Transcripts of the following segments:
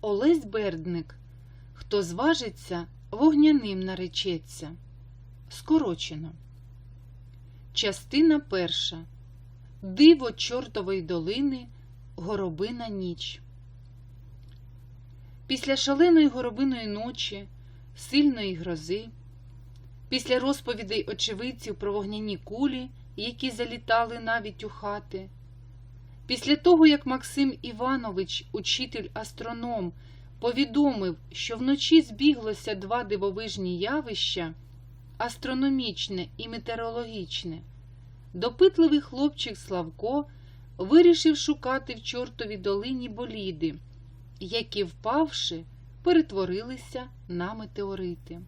Олесь Бердник. Хто зважиться, вогняним наречеться. Скорочено. Частина перша. Диво чортової долини. Горобина ніч. Після шаленої горобиної ночі, сильної грози, після розповідей очевидців про вогняні кулі, які залітали навіть у хати, після того, як Максим Іванович, учитель астроном, повідомив, що вночі збіглося два дивовижні явища астрономічне і метеорологічне, допитливий хлопчик Славко вирішив шукати в чортовій долині боліди, які, впавши, перетворилися на метеорити.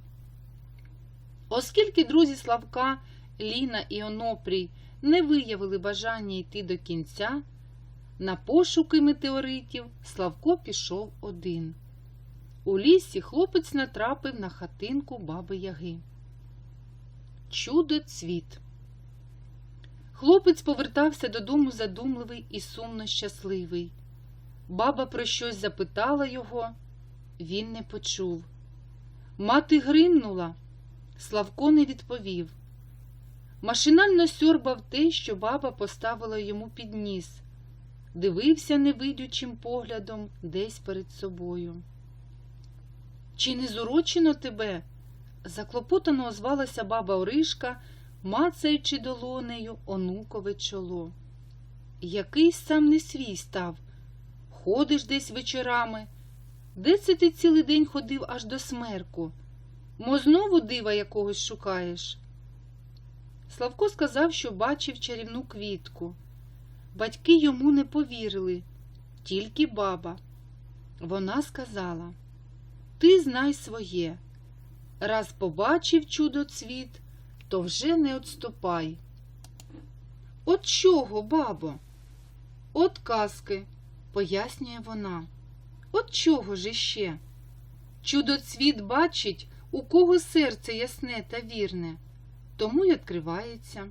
Оскільки друзі Славка, Ліна і Онопрій не виявили бажання йти до кінця, на пошуки метеоритів Славко пішов один. У лісі хлопець натрапив на хатинку баби Яги. Чудо цвіт. Хлопець повертався додому задумливий і сумно щасливий. Баба про щось запитала його, він не почув. Мати гримнула, Славко не відповів. Машинально сьорбав те, що баба поставила йому під ніс, дивився невидючим поглядом десь перед собою. Чи не зурочено тебе? заклопотано озвалася баба Оришка, мацаючи долонею онукове чоло. Якийсь сам не свій став. Ходиш десь вечорами. Де це ти цілий день ходив аж до смерку? Мо знову дива якогось шукаєш? Славко сказав, що бачив чарівну квітку. Батьки йому не повірили, тільки баба. Вона сказала Ти знай своє. Раз побачив чудо цвіт, то вже не отступай. От чого, бабо? От казки, пояснює вона. От чого ж іще? Чудоцвіт бачить, у кого серце ясне та вірне, тому й відкривається.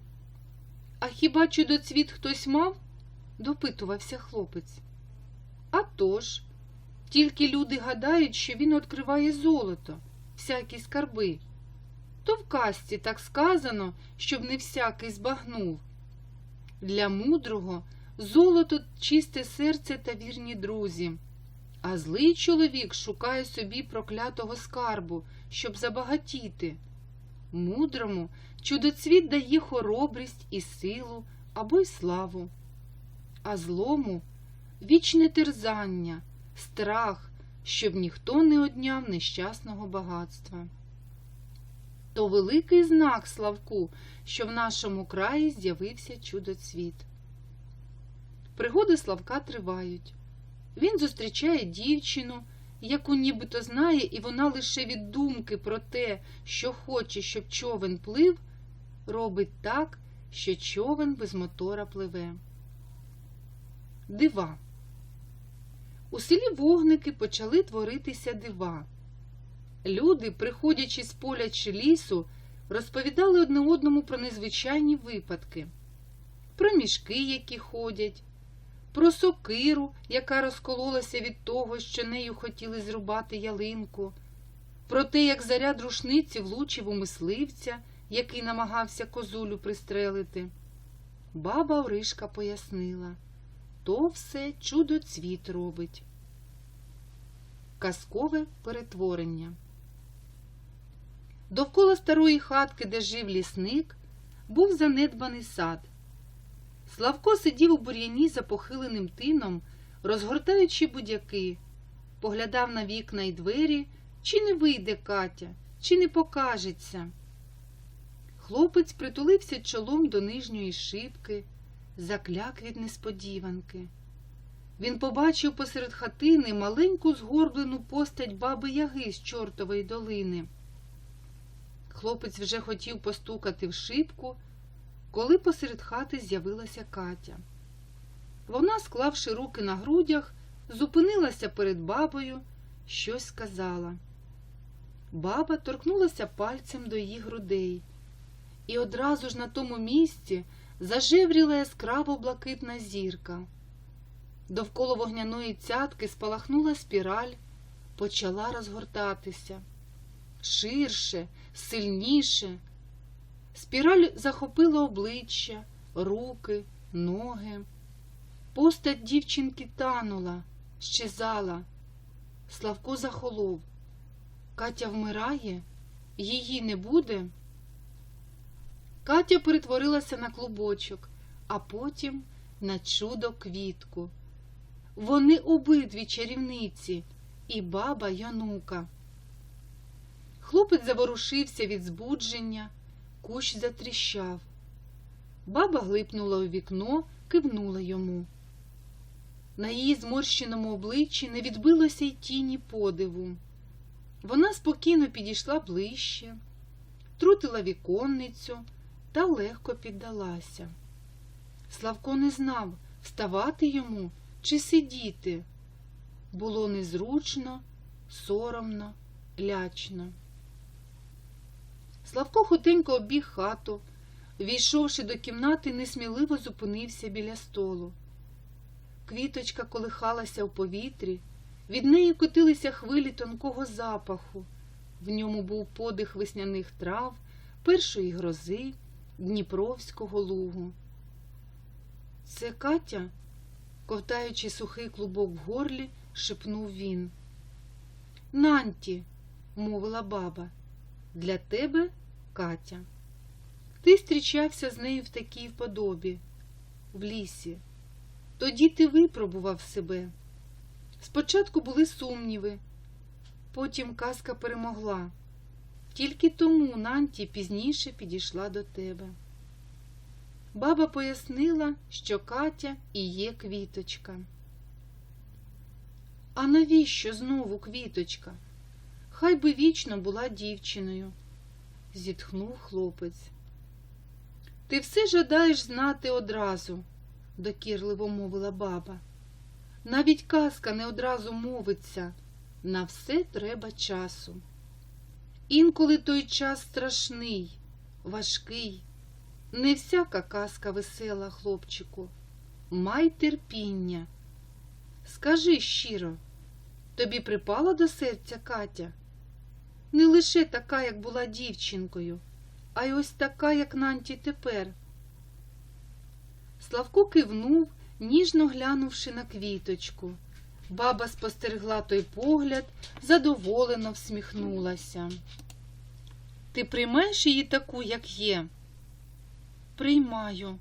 А хіба чудоцвіт хтось мав? Допитувався хлопець. «А тож, тільки люди гадають, що він відкриває золото, всякі скарби. То в казці так сказано, щоб не всякий збагнув. Для мудрого золото чисте серце та вірні друзі, а злий чоловік шукає собі проклятого скарбу, щоб забагатіти. Мудрому чудоцвіт дає хоробрість і силу або й славу, а злому вічне терзання, страх, щоб ніхто не одняв нещасного багатства. То великий знак Славку, що в нашому краї з'явився чудоцвіт. Пригоди Славка тривають. Він зустрічає дівчину, яку нібито знає, і вона лише від думки про те, що хоче, щоб човен плив, робить так, що човен без мотора пливе. Дива. У селі вогники почали творитися дива. Люди, приходячи з поля чи лісу, розповідали одне одному про незвичайні випадки, про мішки, які ходять, про сокиру, яка розкололася від того, що нею хотіли зрубати ялинку, про те, як заряд рушниці влучив у мисливця, який намагався козулю пристрелити. Баба Оришка пояснила то все чудоцвіт робить. Казкове перетворення. Довкола старої хатки, де жив лісник, був занедбаний сад. Славко сидів у бур'яні за похиленим тином, розгортаючи будяки, поглядав на вікна й двері, чи не вийде Катя, чи не покажеться. Хлопець притулився чолом до нижньої шибки, закляк від несподіванки. Він побачив посеред хатини маленьку згорблену постать баби Яги з чортової долини. Хлопець вже хотів постукати в шибку, коли посеред хати з'явилася Катя. Вона, склавши руки на грудях, зупинилася перед бабою, щось сказала. Баба торкнулася пальцем до її грудей, і одразу ж на тому місці зажевріла яскраво блакитна зірка. Довкола вогняної цятки спалахнула спіраль, почала розгортатися ширше, сильніше. Спіраль захопила обличчя, руки, ноги. Постать дівчинки танула, щезала. Славко захолов. Катя вмирає? Її не буде? Катя перетворилася на клубочок, а потім на чудо квітку. Вони обидві чарівниці, і баба Янука. Хлопець заворушився від збудження, кущ затріщав. Баба глипнула у вікно, кивнула йому. На її зморщеному обличчі не відбилося й тіні подиву. Вона спокійно підійшла ближче, трутила віконницю та легко піддалася. Славко не знав, вставати йому чи сидіти. Було незручно, соромно, лячно. Славко хутенько обіг хату, війшовши до кімнати, несміливо зупинився біля столу. Квіточка колихалася в повітрі, від неї котилися хвилі тонкого запаху. В ньому був подих весняних трав, першої грози, Дніпровського лугу. Це Катя, ковтаючи сухий клубок в горлі, шепнув він. Нанті, мовила баба, для тебе Катя. Ти зустрічався з нею в такій вподобі, в лісі. Тоді ти випробував себе. Спочатку були сумніви, потім казка перемогла. Тільки тому Нанті пізніше підійшла до тебе. Баба пояснила, що Катя і є квіточка. А навіщо знову квіточка? Хай би вічно була дівчиною, зітхнув хлопець. Ти все жадаєш знати одразу, докірливо мовила баба. Навіть казка не одразу мовиться, на все треба часу. Інколи той час страшний, важкий. Не всяка казка весела, хлопчику. Май терпіння. Скажи щиро, тобі припала до серця Катя? Не лише така, як була дівчинкою, а й ось така, як Нанті тепер. Славко кивнув, ніжно глянувши на квіточку. Баба спостерегла той погляд, задоволено всміхнулася. Ти приймаєш її таку, як є? Приймаю,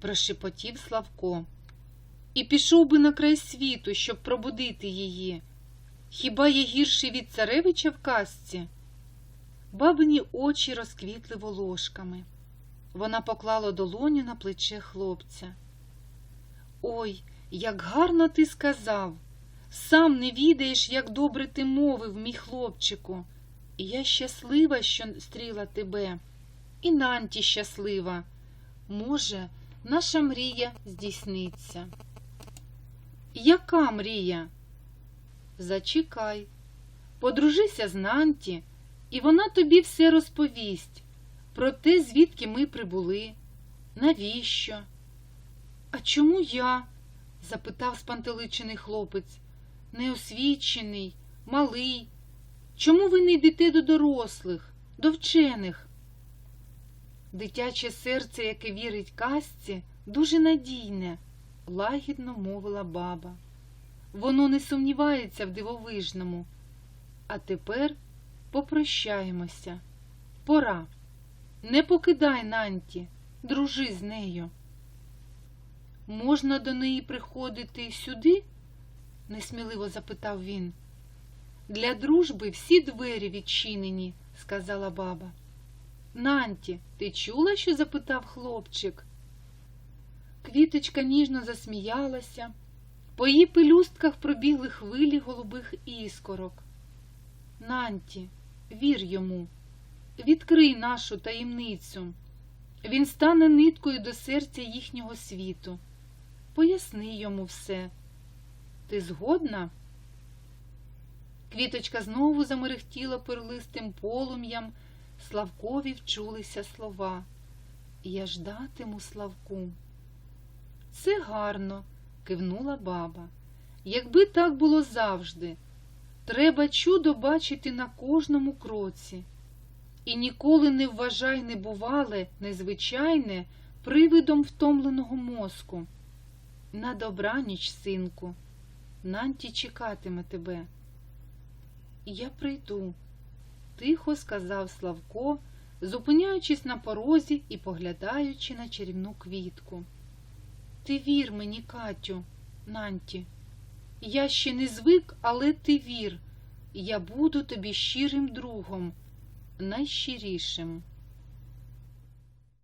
прошепотів Славко. І пішов би на край світу, щоб пробудити її. Хіба є гірший від царевича в казці? Бабині очі розквітли волошками. Вона поклала долоню на плече хлопця. Ой, як гарно ти сказав. Сам не відаєш, як добре ти мовив, мій хлопчику. І я щаслива, що стріла тебе, і Нанті щаслива. Може, наша мрія здійсниться. Яка мрія? Зачекай, подружися з Нанті, і вона тобі все розповість про те, звідки ми прибули. Навіщо? А чому я? запитав спантеличений хлопець. Неосвічений, малий. Чому ви не йдете до дорослих, до вчених? Дитяче серце, яке вірить казці, дуже надійне, лагідно мовила баба. Воно не сумнівається в дивовижному. А тепер попрощаємося. Пора. Не покидай Нанті, дружи з нею. Можна до неї приходити сюди? Несміливо запитав він. Для дружби всі двері відчинені, сказала баба. Нанті, ти чула, що запитав хлопчик? Квіточка ніжно засміялася, по її пелюстках пробігли хвилі голубих іскорок. Нанті, вір йому, відкрий нашу таємницю. Він стане ниткою до серця їхнього світу. Поясни йому все. Ти згодна? Квіточка знову замерехтіла перлистим полум'ям, Славкові вчулися слова. Я ждатиму Славку. Це гарно, кивнула баба. Якби так було завжди. Треба чудо бачити на кожному кроці. І ніколи не вважай небувале, незвичайне привидом втомленого мозку. На добраніч, синку, Нанті чекатиме тебе. Я прийду, тихо сказав Славко, зупиняючись на порозі і поглядаючи на чарівну квітку. Ти вір мені, Катю, Нанті. Я ще не звик, але ти вір. Я буду тобі щирим другом, найщирішим.